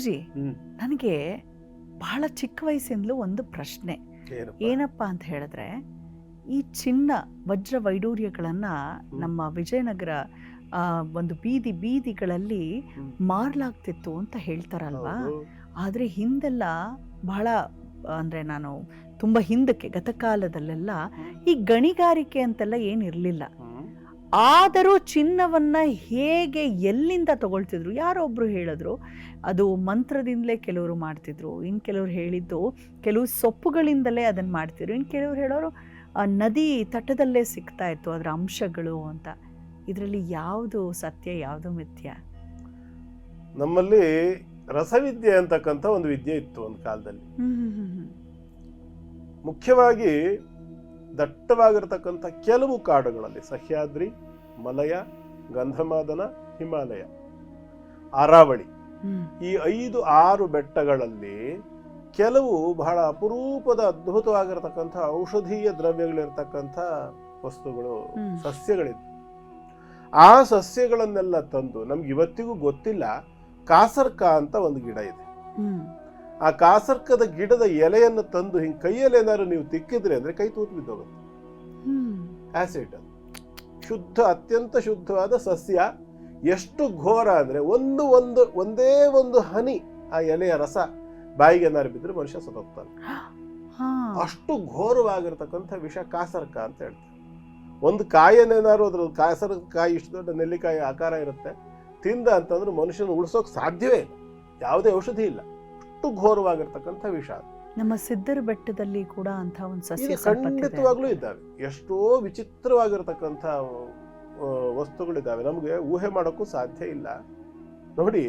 ಗುರುಜಿ. ನನಗೆ ಬಹಳ ಚಿಕ್ಕ ವಯಸ್ಸಿಂದಲೂ ಒಂದು ಪ್ರಶ್ನೆ ಏನಪ್ಪ? ಅಂತ ಹೇಳಿದ್ರೆ ಈ ಚಿನ್ನ ವಜ್ರ ವೈಡೂರ್ಯಗಳನ್ನ ನಮ್ಮ ವಿಜಯನಗರ ಒಂದು ಬೀದಿ ಬೀದಿಗಳಲ್ಲಿ ಮಾರಲಾಗ್ತಿತ್ತು ಅಂತ ಹೇಳ್ತಾರಲ್ವಾ. ಆದರೆ ಹಿಂದೆಲ್ಲ ಬಹಳ ಅಂದರೆ ನಾನು ತುಂಬ ಹಿಂದಕ್ಕೆ ಗತಕಾಲದಲ್ಲೆಲ್ಲ ಈ ಗಣಿಗಾರಿಕೆ ಅಂತೆಲ್ಲ ಏನಿರಲಿಲ್ಲ. ಆದರೂ ಚಿನ್ನವನ್ನ ಹೇಗೆ ಎಲ್ಲಿಂದ ತಗೊಳ್ತಿದ್ರು? ಯಾರೋ ಒಬ್ರು ಹೇಳಿದ್ರು ಅದು ಮಂತ್ರದಿಂದಲೇ ಕೆಲವರು ಮಾಡ್ತಿದ್ರು. ಇನ್ನು ಕೆಲವರು ಹೇಳಿದ್ದು ಕೆಲವು ಸೊಪ್ಪುಗಳಿಂದಲೇ ಅದನ್ನು ಮಾಡ್ತಿದ್ರು. ಇನ್ನು ಕೆಲವರು ಹೇಳೋರು ಆ, ನದಿ ತಟದಲ್ಲೇ ಸಿಗ್ತಾ ಇತ್ತು ಅದರ ಅಂಶಗಳು ಅಂತ. ಇದರಲ್ಲಿ ಯಾವುದು ಸತ್ಯ ಯಾವುದು ಮಿಥ್ಯ? ನಮ್ಮಲ್ಲಿ ರಸವಿದ್ಯೆ ಅಂತಕ್ಕಂಥ ಒಂದು ವಿದ್ಯೆ ಇತ್ತು ಒಂದು ಕಾಲದಲ್ಲಿ. ಮುಖ್ಯವಾಗಿ ದಟ್ಟವಾಗಿರತಕ್ಕಂಥ ಕೆಲವು ಕಾಡುಗಳಲ್ಲಿ ಸಹ್ಯಾದ್ರಿ ಮಲಯ ಗಂಧಮಾದನ ಹಿಮಾಲಯ ಅರಾವಳಿ. ಈ ಐದು ಆರು ಬೆಟ್ಟಗಳಲ್ಲಿ ಕೆಲವು ಬಹಳ ಅಪರೂಪದ ಅದ್ಭುತವಾಗಿರತಕ್ಕಂಥ ಔಷಧೀಯ ದ್ರವ್ಯಗಳಿರ್ತಕ್ಕಂಥ ವಸ್ತುಗಳು ಸಸ್ಯಗಳಿವೆ ಆ ಸಸ್ಯಗಳನ್ನೆಲ್ಲ ತಂದು ನಮ್ಗೆ ಇವತ್ತಿಗೂ ಗೊತ್ತಿಲ್ಲ ಕಾಸರ್ಕ ಅಂತ ಒಂದು ಗಿಡ ಇದೆ. ಆ ಕಾಸರ್ಕದ ಗಿಡದ ಎಲೆಯನ್ನು ತಂದು ಹಿಂಗೆ ಕೈಯಲ್ಲಿ ಏನಾದ್ರು ನೀವು ತಿಕ್ಕಿದ್ರೆ ಅಂದ್ರೆ ಕೈ ತೂತು ಬಿದ್ದೋಗುತ್ತೆ. ಆಸಿಡ್ ಅದು. ಶುದ್ಧ ಅತ್ಯಂತ ಶುದ್ಧವಾದ ಸಸ್ಯ. ಎಷ್ಟು ಘೋರ ಅಂದ್ರೆ ಒಂದು ಒಂದು ಒಂದೇ ಒಂದು ಹನಿ ಆ ಎಲೆಯ ರಸ ಬಾಯಿಗೆ ಏನಾದ್ರು ಬಿದ್ದರೆ ಮನುಷ್ಯ ಸತ್ತೋಗ್ತಾನೆ. ಅಷ್ಟು ಘೋರವಾಗಿರ್ತಕ್ಕಂಥ ವಿಷ ಕಾಸರ್ಕ ಅಂತ ಹೇಳ್ತಾರೆ. ಒಂದು ಕಾಯನ್ನೇನಾದ್ರು ಅದ್ರ ಕಾಸರ ಕಾಯಿ ಇಷ್ಟು ದೊಡ್ಡ ನೆಲ್ಲಿಕಾಯಿ ಆಕಾರ ಇರುತ್ತೆ. ತಿಂದ ಅಂತಂದ್ರೆ ಮನುಷ್ಯನ ಉಳಿಸೋಕೆ ಸಾಧ್ಯವೇ ಇಲ್ಲ. ಯಾವುದೇ ಔಷಧಿ ಇಲ್ಲ. ಅಷ್ಟು ಘೋರವಾಗಿರ್ತಕ್ಕಂಥ ವಿಷ ನಮ್ಮ ಸಿದ್ದರ ಬೆಟ್ಟದಲ್ಲಿ ಕೂಡ ಅಂತ ಒಂದು ಸಸ್ಯ. ಖಂಡಿತವಾಗ್ಲೂ ಇದ್ದಾವೆ. ಎಷ್ಟೋ ವಿಚಿತ್ರವಾಗಿರ್ತಕ್ಕಂಥ ವಸ್ತುಗಳಿದ್ದಾವೆ. ನಮಗೆ ಊಹೆ ಮಾಡೋಕ್ಕೂ ಸಾಧ್ಯ ಇಲ್ಲ. ನೋಡಿ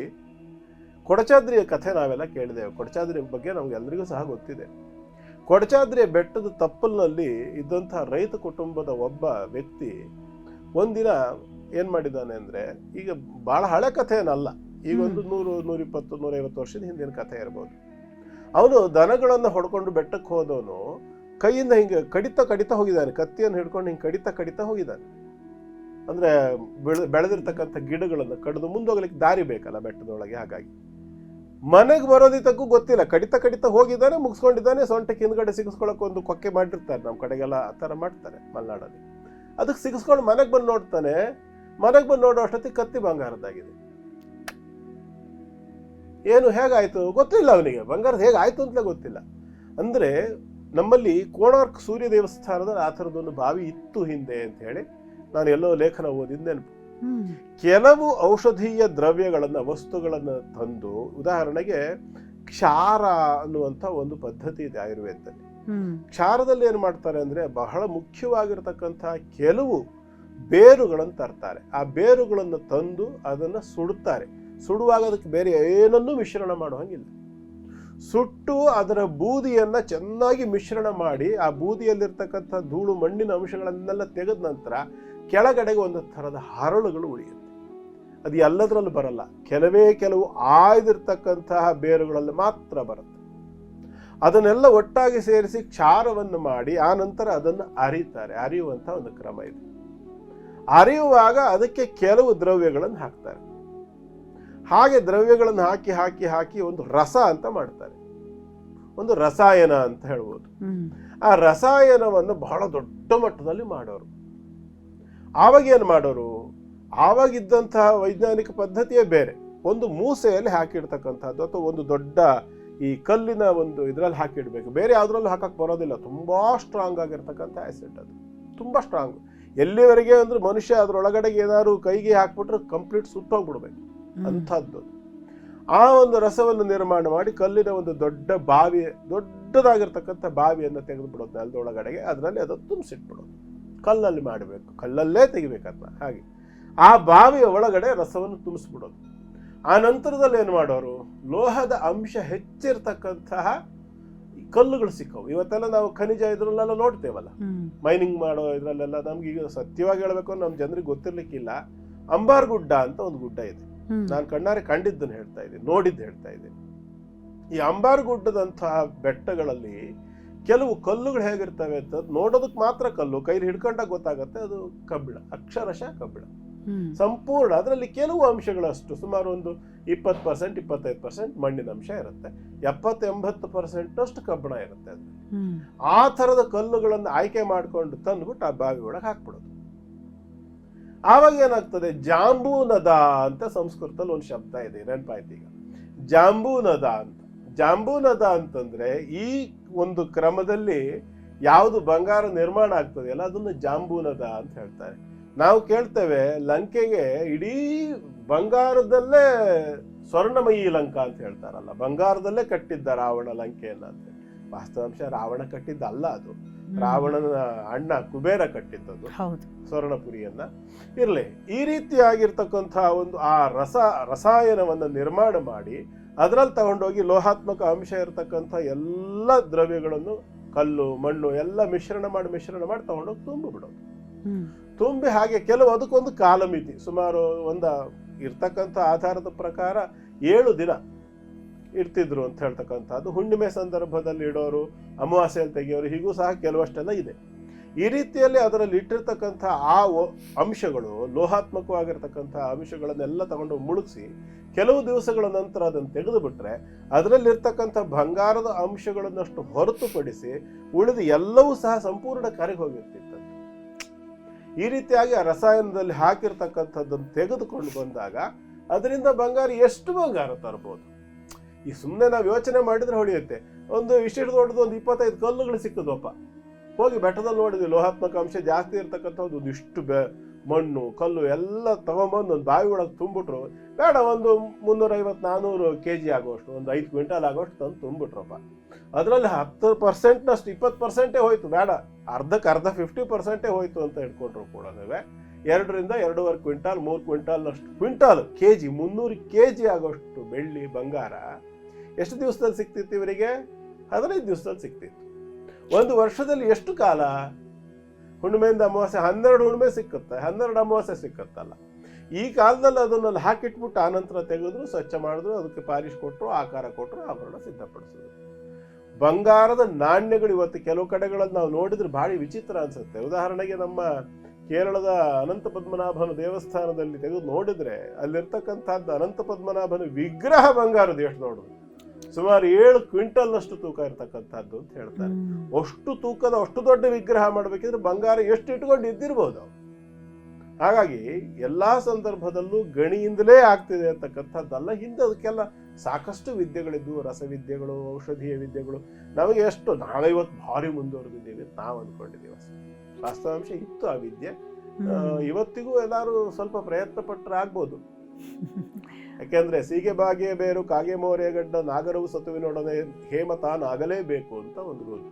ಕೊಡಚಾದ್ರಿಯ ಕಥೆ ನಾವೆಲ್ಲ ಕೇಳಿದ್ದೇವೆ ಕೊಡಚಾದ್ರಿಯ ಬಗ್ಗೆ ನಮ್ಗೆ ಎಲ್ಲರಿಗೂ ಸಹ ಗೊತ್ತಿದೆ. ಕೊಡಚಾದ್ರಿಯ ಬೆಟ್ಟದ ತಪ್ಪಲಿನಲ್ಲಿ ಇದ್ದಂತಹ ರೈತ ಕುಟುಂಬದ ಒಬ್ಬ ವ್ಯಕ್ತಿ ಒಂದಿನ ಏನ್ ಮಾಡಿದ್ದಾನೆ ಅಂದ್ರೆ ಈಗ ಬಹಳ ಹಳೆ ಕಥೆ ಏನಲ್ಲ ಈಗ ಒಂದು ನೂರು ನೂರಿಪ್ಪತ್ತು ನೂರೈವತ್ತು ವರ್ಷದ ಹಿಂದಿನ ಕಥೆ ಇರ್ಬೋದು. ಅವನು ದನಗಳನ್ನು ಹೊಡ್ಕೊಂಡು ಬೆಟ್ಟಕ್ಕೆ ಹೋದವನು ಕೈಯಿಂದ ಹಿಂಗೆ ಕಡಿತ ಕಡಿತ ಹೋಗಿದ್ದಾನೆ. ಕತ್ತಿಯನ್ನು ಹಿಡ್ಕೊಂಡು ಹಿಂಗೆ ಕಡಿತ ಕಡಿತಾ ಹೋಗಿದ್ದಾನೆ. ಅಂದರೆ ಬೆಳೆ ಬೆಳೆದಿರ್ತಕ್ಕಂಥ ಗಿಡಗಳನ್ನು ಕಡಿದು ಮುಂದೋಗ್ಲಿಕ್ಕೆ ದಾರಿ ಬೇಕಲ್ಲ ಬೆಟ್ಟದೊಳಗೆ ಹಾಗಾಗಿ. ಮನೆಗೆ ಬರೋದಿದ್ದಕ್ಕೂ ಗೊತ್ತಿಲ್ಲ. ಕಡಿತ ಕಡಿತ ಹೋಗಿದ್ದಾನೆ ಮುಗಿಸ್ಕೊಂಡಿದ್ದಾನೆ ಸೊಂಟಕ್ಕೆ ಹಿಂದ್ಗಡೆ ಸಿಗಿಸ್ಕೊಳಕ್ಕೆ ಒಂದು ಕೊಕ್ಕೆ ಮಾಡಿರ್ತಾರೆ. ನಮ್ಮ ಕಡೆಗೆಲ್ಲ ಆ ಥರ ಮಾಡ್ತಾರೆ ಮಲೆನಾಡಲ್ಲಿ. ಅದಕ್ಕೆ ಸಿಗಿಸ್ಕೊಂಡು ಮನೆಗೆ ಬಂದು ನೋಡ್ತಾನೆ. ಮನೆಗೆ ಬಂದು ನೋಡೋ ಅಷ್ಟೊತ್ತಿಗೆ ಕತ್ತಿ ಬಂಗಾರದ್ದಾಗಿದೆ. ಏನು ಹೇಗಾಯಿತು ಗೊತ್ತಿಲ್ಲ ಅವನಿಗೆ. ಬಂಗಾರದ ಹೇಗಾಯ್ತು ಅಂತಲೇ ಗೊತ್ತಿಲ್ಲ. ಅಂದ್ರೆ ನಮ್ಮಲ್ಲಿ ಕೋಣಾರ್ಕ್ ಸೂರ್ಯ ದೇವಸ್ಥಾನದ ಆ ಥರದೊಂದು ಬಾವಿ ಇತ್ತು ಹಿಂದೆ ಅಂತ ಹೇಳಿ ನಾನು ಎಲ್ಲೋ ಲೇಖನ ಓದಿದ ನೆನಪು. ಕೆಲವು ಔಷಧೀಯ ದ್ರವ್ಯಗಳನ್ನು ವಸ್ತುಗಳನ್ನು ತಂದು ಉದಾಹರಣೆಗೆ ಕ್ಷಾರ ಅನ್ನುವಂಥ ಒಂದು ಪದ್ಧತಿ ಇದೆ ಆಯುರ್ವೇದದಲ್ಲಿ. ಕ್ಷಾರದಲ್ಲಿ ಏನು ಮಾಡ್ತಾರೆ ಅಂದ್ರೆ ಬಹಳ ಮುಖ್ಯವಾಗಿರತಕ್ಕಂಥ ಕೆಲವು ಬೇರುಗಳನ್ನು ತರ್ತಾರೆ. ಆ ಬೇರುಗಳನ್ನು ತಂದು ಅದನ್ನು ಸುಡುತ್ತಾರೆ. ಸುಡುವಾಗ ಅದಕ್ಕೆ ಬೇರೆ ಏನನ್ನೂ ಮಿಶ್ರಣ ಮಾಡೋ ಹಾಗಿಲ್ಲ ಸುಟ್ಟು ಅದರ ಬೂದಿಯನ್ನು ಚೆನ್ನಾಗಿ ಮಿಶ್ರಣ ಮಾಡಿ ಆ ಬೂದಿಯಲ್ಲಿರ್ತಕ್ಕಂಥ ಧೂಳು, ಮಣ್ಣಿನ ಅಂಶಗಳನ್ನೆಲ್ಲ ತೆಗೆದ ನಂತರ ಕೆಳಗಡೆಗೆ ಒಂದು ಥರದ ಹರಳುಗಳು ಉಳಿಯುತ್ತೆ. ಅದು ಎಲ್ಲದರಲ್ಲೂ ಬರಲ್ಲ. ಕೆಲವೇ ಕೆಲವು ಆಯ್ದಿರ್ತಕ್ಕಂತಹ ಬೇರುಗಳಲ್ಲಿ ಮಾತ್ರ ಬರುತ್ತೆ. ಅದನ್ನೆಲ್ಲ ಒಟ್ಟಾಗಿ ಸೇರಿಸಿ ಕ್ಷಾರವನ್ನು ಮಾಡಿ ಆ ನಂತರ ಅದನ್ನು ಅರಿತಾರೆ. ಅರಿಯುವಂಥ ಒಂದು ಕ್ರಮ ಇದೆ. ಅರಿಯುವಾಗ ಅದಕ್ಕೆ ಕೆಲವು ದ್ರವ್ಯಗಳನ್ನು ಹಾಕ್ತಾರೆ. ಹಾಗೆ ದ್ರವ್ಯಗಳನ್ನು ಹಾಕಿ ಹಾಕಿ ಹಾಕಿ ಒಂದು ರಸ ಅಂತ ಮಾಡ್ತಾರೆ. ಒಂದು ರಸಾಯನ ಅಂತ ಹೇಳ್ಬೋದು. ಆ ರಸಾಯನವನ್ನು ಬಹಳ ದೊಡ್ಡ ಮಟ್ಟದಲ್ಲಿ ಮಾಡೋರು. ಆವಾಗ ಏನು ಮಾಡೋರು? ಆವಾಗಿದ್ದಂತಹ ವೈಜ್ಞಾನಿಕ ಪದ್ಧತಿಯೇ ಬೇರೆ. ಒಂದು ಮೂಸೆಯಲ್ಲಿ ಹಾಕಿಡ್ತಕ್ಕಂಥದ್ದು ಅಥವಾ ಒಂದು ದೊಡ್ಡ ಈ ಕಲ್ಲಿನ ಒಂದು ಇದರಲ್ಲಿ ಹಾಕಿಡಬೇಕು. ಬೇರೆ ಯಾವುದ್ರಲ್ಲೂ ಹಾಕಕ್ಕೆ ಬರೋದಿಲ್ಲ. ತುಂಬ ಸ್ಟ್ರಾಂಗ್ ಆಗಿರ್ತಕ್ಕಂಥ ಆ್ಯಸಿಡ್ ಅದು. ತುಂಬ ಸ್ಟ್ರಾಂಗ್ ಎಲ್ಲಿವರೆಗೆ ಅಂದ್ರೆ ಮನುಷ್ಯ ಅದರೊಳಗಡೆಗೆ ಏನಾದ್ರು ಕೈಗೆ ಹಾಕ್ಬಿಟ್ರೆ ಕಂಪ್ಲೀಟ್ ಸುಟ್ಟೋಗ್ಬಿಡ್ಬೇಕು. ಅಂಥದ್ದು. ಆ ಒಂದು ರಸವನ್ನು ನಿರ್ಮಾಣ ಮಾಡಿ ಕಲ್ಲಿನ ಒಂದು ದೊಡ್ಡ ಬಾವಿ ದೊಡ್ಡದಾಗಿರ್ತಕ್ಕಂಥ ಬಾವಿಯನ್ನು ತೆಗೆದು ಬಿಡೋದು ನೆಲದೊಳಗಡೆಗೆ ಅದರಲ್ಲಿ ಅದು ತುಂಬಿಸಿಟ್ಬಿಡೋದು ಕಲ್ಲಲ್ಲಿ ಮಾಡಬೇಕು. ಕಲ್ಲಲ್ಲೇ ತೆಗಿಬೇಕು ಅದನ್ನ ಹಾಗೆ. ಆ ಬಾವಿಯ ಒಳಗಡೆ ರಸವನ್ನು ತುಂಬಿಸ್ಬಿಡೋದು. ಆ ನಂತರದಲ್ಲಿ ಏನು ಮಾಡೋರು? ಲೋಹದ ಅಂಶ ಹೆಚ್ಚಿರ್ತಕ್ಕಂತಹ ಈ ಕಲ್ಲುಗಳು ಸಿಕ್ಕವು. ಇವತ್ತೆಲ್ಲ ನಾವು ಖನಿಜ ಇದ್ರಲ್ಲೆಲ್ಲ ನೋಡ್ತೇವಲ್ಲ. ಮೈನಿಂಗ್ ಮಾಡೋ ಇದರಲ್ಲೆಲ್ಲ ನಮ್ಗೆ ಈಗ ಸತ್ಯವಾಗಿ ಹೇಳಬೇಕು ನಮ್ಮ ಜನರಿಗೆ ಗೊತ್ತಿರ್ಲಿಕ್ಕಿಲ್ಲ. ಅಂಬಾರ್ ಗುಡ್ಡ ಅಂತ ಒಂದು ಗುಡ್ಡ ಇದೆ. ನಾನು ಕಣ್ಣಾರೆ ಕಂಡಿದ್ದನ್ನು ಹೇಳ್ತಾ ಇದ್ದೀನಿ ನೋಡಿದ್ದು ಹೇಳ್ತಾ ಇದ್ದೀನಿ. ಈ ಅಂಬಾರ್ ಗುಡ್ಡದಂತಹ ಬೆಟ್ಟಗಳಲ್ಲಿ ಕೆಲವು ಕಲ್ಲುಗಳು ಹೇಗಿರ್ತವೆ ಅಂತ ನೋಡೋದಕ್ಕೆ ಮಾತ್ರ ಕಲ್ಲು ಕೈಲಿ ಹಿಡ್ಕೊಂಡಾಗ ಗೊತ್ತಾಗತ್ತೆ ಅದು ಕಬ್ಬಿಣ ಅಕ್ಷರಶಃ ಕಬ್ಬಿಣ. ಸಂಪೂರ್ಣ ಅದರಲ್ಲಿ ಕೆಲವು ಅಂಶಗಳಷ್ಟು ಸುಮಾರು ಒಂದು ಇಪ್ಪತ್ತು ಪರ್ಸೆಂಟ್ ಇಪ್ಪತ್ತೈದು ಪರ್ಸೆಂಟ್ ಮಣ್ಣಿನ ಅಂಶ ಇರುತ್ತೆ. ಎಪ್ಪತ್ತು ಎಂಬತ್ತು ಪರ್ಸೆಂಟ್ ಅಷ್ಟು ಕಬ್ಬಣ ಇರುತ್ತೆ ಅದು. ಆ ಥರದ ಕಲ್ಲುಗಳನ್ನು ಆಯ್ಕೆ ಮಾಡಿಕೊಂಡು ತಂದ್ಬಿಟ್ಟು ಆ ಬಾವಿ ಒಳಗೆ ಹಾಕ್ಬಿಡೋದು. ಆವಾಗ ಏನಾಗ್ತದೆ? ಜಾಂಬೂನದ ಅಂತ ಸಂಸ್ಕೃತದಲ್ಲಿ ಒಂದು ಶಬ್ದ ಇದೆ, ನೆನಪಾಯ್ತು ಈಗ. ಜಾಂಬೂನದ ಅಂತ. ಜಾಂಬೂನದ ಅಂತಂದ್ರೆ ಈ ಒಂದು ಕ್ರಮದಲ್ಲಿ ಯಾವುದು ಬಂಗಾರ ನಿರ್ಮಾಣ ಆಗ್ತದೆಯಲ್ಲ ಅದನ್ನು ಜಾಂಬೂನದ ಅಂತ ಹೇಳ್ತಾರೆ. ನಾವು ಕೇಳ್ತೇವೆ, ಲಂಕೆಗೆ ಇಡೀ ಬಂಗಾರದಲ್ಲೇ ಸ್ವರ್ಣಮಯಿ ಲಂಕಾ ಅಂತ ಹೇಳ್ತಾರಲ್ಲ, ಬಂಗಾರದಲ್ಲೇ ಕಟ್ಟಿದ್ದ ರಾವಣ ಲಂಕೆಯನ್ನ ಅಂತ. ವಾಸ್ತವಾಂಶ ರಾವಣ ಕಟ್ಟಿದ್ದಲ್ಲ ಅದು. ರಾವಣನ ಅಣ್ಣ ಕುಬೇರ ಕಟ್ಟಿದ್ದದು ಸ್ವರ್ಣಪುರಿಯನ್ನ. ಇರಲಿ ಈ ರೀತಿಯಾಗಿರ್ತಕ್ಕಂಥ ಒಂದು ಆ ರಸ ರಸಾಯನವನ್ನು ನಿರ್ಮಾಣ ಮಾಡಿ ಅದರಲ್ಲಿ ತಗೊಂಡೋಗಿ ಲೋಹಾತ್ಮಕ ಅಂಶ ಇರತಕ್ಕಂಥ ಎಲ್ಲ ದ್ರವ್ಯಗಳನ್ನು ಕಲ್ಲು ಮಣ್ಣು ಎಲ್ಲ ಮಿಶ್ರಣ ಮಾಡಿ ಮಿಶ್ರಣ ಮಾಡಿ ತಗೊಂಡೋಗಿ ತುಂಬಿ ಬಿಡೋದು. ತುಂಬಿ ಹಾಗೆ ಕೆಲವು ಅದಕ್ಕೊಂದು ಕಾಲಮಿತಿ ಸುಮಾರು ಒಂದ ಇರ್ತಕ್ಕಂಥ ಆಧಾರದ ಪ್ರಕಾರ ಏಳು ದಿನ ಇರ್ತಿದ್ರು ಅಂತ ಹೇಳ್ತಕ್ಕಂಥದ್ದು. ಹುಣ್ಣಿಮೆ ಸಂದರ್ಭದಲ್ಲಿ ಇಡೋರು ಅಮಾವಾಸ್ಯೆಯಲ್ಲಿ ತೆಗೆಯೋರು, ಹೀಗೂ ಸಹ ಕೆಲವಷ್ಟೆಲ್ಲ ಇದೆ. ಈ ರೀತಿಯಲ್ಲಿ ಅದರಲ್ಲಿ ಇಟ್ಟಿರ್ತಕ್ಕಂಥ ಆ ಅಂಶಗಳು, ಲೋಹಾತ್ಮಕವಾಗಿರ್ತಕ್ಕಂಥ ಅಂಶಗಳನ್ನೆಲ್ಲ ತಗೊಂಡು ಮುಳುಗಿಸಿ, ಕೆಲವು ದಿವಸಗಳ ನಂತರ ಅದನ್ನು ತೆಗೆದುಬಿಟ್ರೆ, ಅದರಲ್ಲಿರ್ತಕ್ಕಂಥ ಬಂಗಾರದ ಅಂಶಗಳನ್ನಷ್ಟು ಹೊರತುಪಡಿಸಿ ಉಳಿದ ಎಲ್ಲವೂ ಸಹ ಸಂಪೂರ್ಣ ಕರೆಗೆ ಹೋಗಿರ್ತಿತ್ತು ಈ ರೀತಿಯಾಗಿ ಆ ರಸಾಯನದಲ್ಲಿ ಹಾಕಿರ್ತಕ್ಕಂಥದ್ದನ್ನು ತೆಗೆದುಕೊಂಡು ಬಂದಾಗ, ಅದರಿಂದ ಬಂಗಾರ ಎಷ್ಟು ಬಂಗಾರ ತರ್ಬೋದು? ಈ ಸುಮ್ಮನೆ ನಾವು ಯೋಚನೆ ಮಾಡಿದ್ರೆ ಹೊಡೆಯುತ್ತೆ ಒಂದು ಇಷ್ಟು ದೊಡ್ಡದು ಒಂದು ಇಪ್ಪತ್ತೈದು ಕಲ್ಲುಗಳು ಸಿಕ್ಕದಪ್ಪ ಹೋಗಿ ಬೆಟ್ಟದಲ್ಲಿ ನೋಡಿದ್ವಿ, ಲೋಹಾತ್ಮಕ ಅಂಶ ಜಾಸ್ತಿ ಇರ್ತಕ್ಕಂಥದ್ದು ಒಂದು ಇಷ್ಟು ಬೆ, ಮಣ್ಣು, ಕಲ್ಲು ಎಲ್ಲ ತಗೊಂಬಂದು ಒಂದು ಬಾವಿ ಒಳಗೆ ತುಂಬಿಟ್ರು. ಬೇಡ, ಒಂದು ಮುನ್ನೂರೈವತ್ತು ನಾನ್ನೂರು ಕೆ ಜಿ ಆಗೋಷ್ಟು, ಒಂದು ಐದು ಕ್ವಿಂಟಲ್ ಆಗೋಷ್ಟು ತಂದು ತುಂಬಿಟ್ರಪ್ಪ ಅದರಲ್ಲಿ ಹತ್ತು ಪರ್ಸೆಂಟ್ನಷ್ಟು, ಇಪ್ಪತ್ತು ಪರ್ಸೆಂಟೇ ಹೋಯ್ತು. ಬೇಡ, ಅರ್ಧಕ್ಕೆ ಅರ್ಧ, ಫಿಫ್ಟಿ ಪರ್ಸೆಂಟೇ ಹೋಯ್ತು ಅಂತ ಇಟ್ಕೊಂಡ್ರು ಕೂಡ ಎರಡರಿಂದ ಎರಡೂವರೆ ಕ್ವಿಂಟಾಲ್, ಮೂರು ಕ್ವಿಂಟಾಲ್ನಷ್ಟು ಕ್ವಿಂಟಾಲ್ ಕೆ ಜಿ ಮುನ್ನೂರು ಕೆ ಜಿ ಆಗೋಷ್ಟು ಬೆಳ್ಳಿ ಬಂಗಾರ ಎಷ್ಟು ದಿವಸದಲ್ಲಿ ಸಿಕ್ತಿತ್ತು ಇವರಿಗೆ? ಹದಿನೈದು ದಿವಸದಲ್ಲಿ ಸಿಕ್ತಿತ್ತು ಒಂದು ವರ್ಷದಲ್ಲಿ ಎಷ್ಟು ಕಾಲ? ಹುಣ್ಣಿಮೆಯಿಂದ ಅಮಾವಾಸ್ಯೆ ಹನ್ನೆರಡು ಹುಣ್ಣಿಮೆ ಸಿಕ್ಕುತ್ತೆ. ಹನ್ನೆರಡು ಅಮಾವಾಸ್ಯೆ ಸಿಕ್ಕತ್ತಲ್ಲ. ಈ ಕಾಲದಲ್ಲಿ ಅದನ್ನಲ್ಲಿ ಹಾಕಿಟ್ಬಿಟ್ಟು ಆನಂತರ ತೆಗೆದ್ರು, ಸ್ವಚ್ಛ ಮಾಡಿದ್ರು, ಅದಕ್ಕೆ ಪಾಲಿಶ್ ಕೊಟ್ಟರು, ಆಕಾರ ಕೊಟ್ಟರು, ಆಭರಣ ಸಿದ್ಧಪಡಿಸಿದ್ರು. ಬಂಗಾರದ ನಾಣ್ಯಗಳು ಇವತ್ತು ಕೆಲವು ಕಡೆಗಳಲ್ಲಿ ನಾವು ನೋಡಿದ್ರೆ ಭಾರಿ ವಿಚಿತ್ರ ಅನ್ಸುತ್ತೆ. ಉದಾಹರಣೆಗೆ ನಮ್ಮ ಕೇರಳದ ಅನಂತ ಪದ್ಮನಾಭನ ದೇವಸ್ಥಾನದಲ್ಲಿ ತೆಗೆದು ನೋಡಿದ್ರೆ ಅಲ್ಲಿರ್ತಕ್ಕಂಥದ್ದು ಅನಂತ ಪದ್ಮನಾಭನ ವಿಗ್ರಹ ಬಂಗಾರದ ಎಷ್ಟು ನೋಡುದು ಸುಮಾರು ಏಳು ಕ್ವಿಂಟಲ್ನಷ್ಟು ತೂಕ ಇರ್ತಕ್ಕಂಥದ್ದು ಅಂತ ಹೇಳ್ತಾರೆ. ಅಷ್ಟು ತೂಕದ ಅಷ್ಟು ದೊಡ್ಡ ವಿಗ್ರಹ ಮಾಡಬೇಕಿದ್ರೆ ಬಂಗಾರ ಎಷ್ಟು ಇಟ್ಕೊಂಡು ಇದ್ದಿರ್ಬೋದು. ಹಾಗಾಗಿ ಎಲ್ಲಾ ಸಂದರ್ಭದಲ್ಲೂ ಗಣಿಯಿಂದಲೇ ಆಗ್ತಿದೆ ಅಂತಕ್ಕಂಥದ್ದಲ್ಲ. ಹಿಂದೆ ಅದಕ್ಕೆಲ್ಲ ಸಾಕಷ್ಟು ವಿದ್ಯೆಗಳಿದ್ದು ರಸವಿದ್ಯೆಗಳು ಔಷಧೀಯ ವಿದ್ಯೆಗಳು. ನಮಗೆ ಎಷ್ಟು ನಾವು ಇವತ್ತು ಭಾರಿ ಮುಂದುವರೆದಿದ್ದೀವಿ ಅಂತ ನಾವು ಅಂದ್ಕೊಂಡಿದ್ದೀವಿ ಅಷ್ಟೇ. ವಾಸ್ತವಾಂಶ ಇತ್ತು ಆ ವಿದ್ಯೆ. ಇವತ್ತಿಗೂ ಎಲ್ಲರೂ ಸ್ವಲ್ಪ ಪ್ರಯತ್ನ ಪಟ್ಟರೆ ಆಗ್ಬೋದು ಯಾಕೆಂದ್ರೆ ಸೀಗೆ ಬಾಗೆ ಬೇರು ಕಾಗೆ ಮೋರೆ ಗಡ್ಡ ನಾಗರವು ಸತುವಿನೊಡನೆ ಹೇಮ ತಾನಾಗಲೇಬೇಕು ಅಂತ ಒಂದು ರೂಲ್.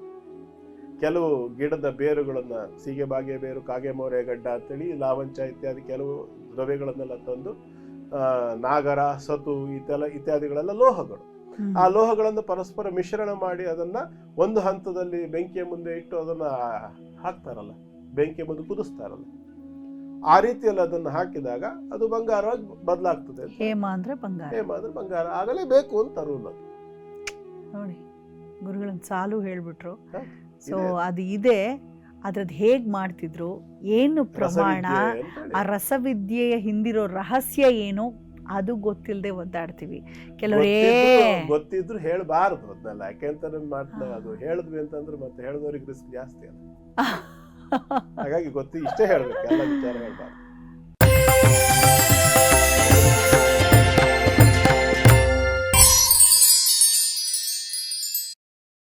ಕೆಲವು ಗಿಡದ ಬೇರುಗಳನ್ನ ಸೀಗೆ ಬಾಗೆ ಬೇರು ಕಾಗೆ ಮೋರೆ ಗಡ್ಡ ಅಂತೇಳಿ ಲಾವಂಚ ಇತ್ಯಾದಿ ಕೆಲವು ದ್ರವ್ಯಗಳನ್ನೆಲ್ಲ ತಂದು ಆ, ನಾಗರ ಸತು ಇತೆಲ್ಲ ಇತ್ಯಾದಿಗಳೆಲ್ಲ ಲೋಹಗಳು. ಆ ಲೋಹಗಳನ್ನು ಪರಸ್ಪರ ಮಿಶ್ರಣ ಮಾಡಿ ಅದನ್ನ ಒಂದು ಹಂತದಲ್ಲಿ ಬೆಂಕಿಯ ಮುಂದೆ ಇಟ್ಟು ಅದನ್ನ ಹಾಕ್ತಾರಲ್ಲ ಬೆಂಕಿಯ ಮುಂದೆ ಕುದಿಸ್ತಾರಲ್ಲ. ಆ ರೀತಿಯಲ್ಲಿ ಅದನ್ನ ಹಾಕಿದಾಗ ಅದು ಬಂಗಾರವಾಗಿ ಬದಲಾಗ್ತದೆ. ಹೇಮ ಅಂದ್ರೆ ಬಂಗಾರ. ಹೇಮ ಅಂದ್ರೆ ಬಂಗಾರ. ಆಗಲೇಬೇಕು ಅಂತ ರೂಲ್ ಅದು. ನೋಡಿ ಗುರುಗಳನ್ನ ಸಾಲು ಹೇಳ್ಬಿಟ್ರು. ಸೊ. ಅದು ಇದೆ. ಅದ್ರದ್ದು ಹೇಗ್ ಮಾಡ್ತಿದ್ರು? ಏನು ಪ್ರಮಾಣ. ಆ ರಸವಿದ್ಯೆಯ ಹಿಂದಿರೋ ರಹಸ್ಯ ಏನು? ಅದು ಗೊತ್ತಿಲ್ಲದೆ ಒದ್ದಾಡ್ತೀವಿ. ಕೆಲವರೇ ಗೊತ್ತಿದ್ರು- ಹೇಳಬಾರದು ಅದನ್ನೆಲ್ಲ ಯಾಕೆಂತ ಮಾಡ್ತಾರೆ ಅದು ಹೇಳಿದ್ವಿ ಅಂತಂದ್ರೆ ಮತ್ತೆ ಹೇಳಿದವ್ರಿಗೆ ರಿಸ್ಕ್ ಜಾಸ್ತಿ ಅಲ್ಲ ಹಾಗಾಗಿ ಗೊತ್ತು ಇಷ್ಟೇ ಹೇಳ್ಬೇಕು ಎಲ್ಲ ವಿಚಾರ ಹೇಳ್ಬಾರ್ದು